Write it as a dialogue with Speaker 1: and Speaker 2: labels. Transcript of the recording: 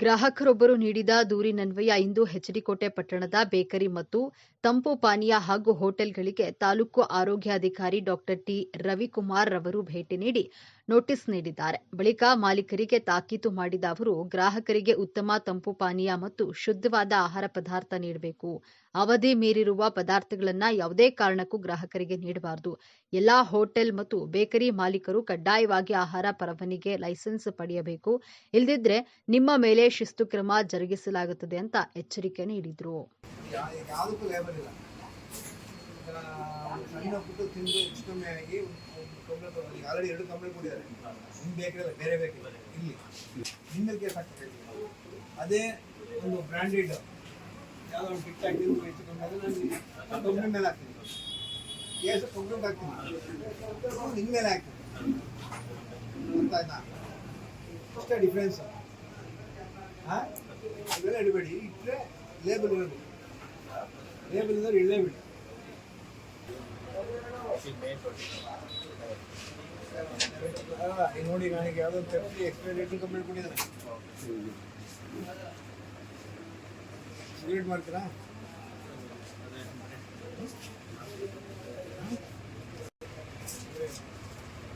Speaker 1: ಗ್ರಾಹಕರೊಬ್ಬರು ನೀಡಿದ ದೂರಿನನ್ವಯ ಇಂದು ಹೆಚ್ಡಿಕೋಟೆ ಪಟ್ಟಣದ ಬೇಕರಿ ಮತ್ತು ತಂಪು ಪಾನೀಯ ಹಾಗೂ ಹೋಟೆಲ್ಗಳಿಗೆ ತಾಲೂಕು ಆರೋಗ್ಯಾಧಿಕಾರಿ ಡಾಕ್ಟರ್ ಟಿ ರವಿಕುಮಾರ್ ರವರು ಭೇಟಿ ನೀಡಿ ನೋಟಿಸ್ ನೀಡಿದ್ದಾರೆ. ಬಳಿಕ ಮಾಲೀಕರಿಗೆ ತಾಕೀತು ಮಾಡಿದ ಅವರು, ಗ್ರಾಹಕರಿಗೆ ಉತ್ತಮ ತಂಪು ಪಾನೀಯ ಮತ್ತು ಶುದ್ಧವಾದ ಆಹಾರ ಪದಾರ್ಥ ನೀಡಬೇಕು. ಅವಧಿ ಮೀರಿರುವ ಪದಾರ್ಥಗಳನ್ನು ಯಾವುದೇ ಕಾರಣಕ್ಕೂ ಗ್ರಾಹಕರಿಗೆ ನೀಡಬಾರದು. ಎಲ್ಲಾ ಹೋಟೆಲ್ ಮತ್ತು ಬೇಕರಿ ಮಾಲೀಕರು ಕಡ್ಡಾಯವಾಗಿ ಆಹಾರ, ಪರವಾನಿಗೆ ಲೈಸೆನ್ಸ್ ಪಡೆಯಬೇಕು. ಇಲ್ಲದಿದ್ರೆ ನಿಮ್ಮ ಮೇಲೆ ಶಿಸ್ತು ಕ್ರಮ ಜರುಗಿಸಲಾಗುತ್ತದೆ ಅಂತ ಎಚ್ಚರಿಕೆ ನೀಡಿದ್ರು.
Speaker 2: ಸಣ್ಣ ಬೇರೆ ಇಲ್ಲಿ ನಿಮ್ಮ ಕೇಸ್ ಅದೇ ಒಂದು ಬ್ರಾಂಡೆಡ್ ಮೇಲೆ ಹಾಕ್ತೀನಿ ಕೇಸ್ ಕಂಪ್ಲೇಂಟ್ ಹಾಕ್ತೀನಿ ಮೇಲೆ ಹಾಕ್ತೀನಿ ಅಷ್ಟೇ ಡಿಫ್ರೆನ್ಸ್ ಇವೆಲ್ಲ ಇಡಬೇಡಿ ಇಟ್ಟರೆ ಲೇಬಲ್ ಇರೋದು ಲೇಬಲ್ ಇದ್ರೆ ಇಡಲೇಬೇಡಿ ನೋಡಿ ನನಗೆ ಯಾವುದೋ ತಪ್ಪಿ ಎಕ್ಸ್ಪೈರಿ ಡೇಟ್ ಕಂಪ್ಲೀಟ್ ಕೊಟ್ಟಿದ್ದಾರೆ ಮಾಡ್ತೀರಾ